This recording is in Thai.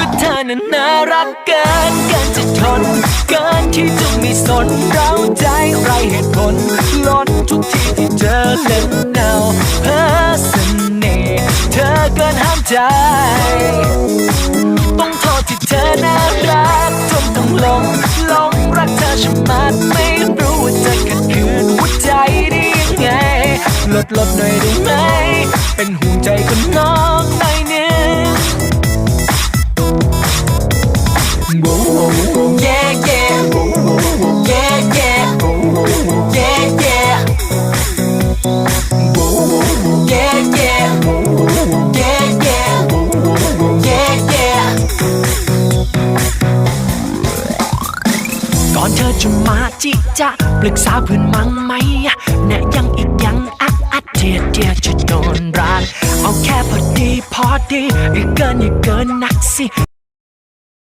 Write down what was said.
ก็เธอนั้นน่ารักเกินเกินจะทน เกินที่จะม่สนเราใจไรเหตุผลล้นทุกทีที่เจอเล่นเงาเพ้อเสน่ห์เธอเกินห้ามใจ ต้องโทษที่เธอน่ารักจนต้องหลงหลงรักเธอชะมัดไม่รู้ว่าจะขัดขืนหัวใจได้ยังไงลดลดหน่อยได้ไหม เป็นห่วงใจคนน้องหน่อย ก่อนเธอจะมาจิจะปรึกษาเพื่อนมั้งไหมแนะยังอีกยังอัดอัดเดียดเดียดจะโดนรักเอาแค่พอดีพอดีอย่าเกินอย่าเกินนักสิ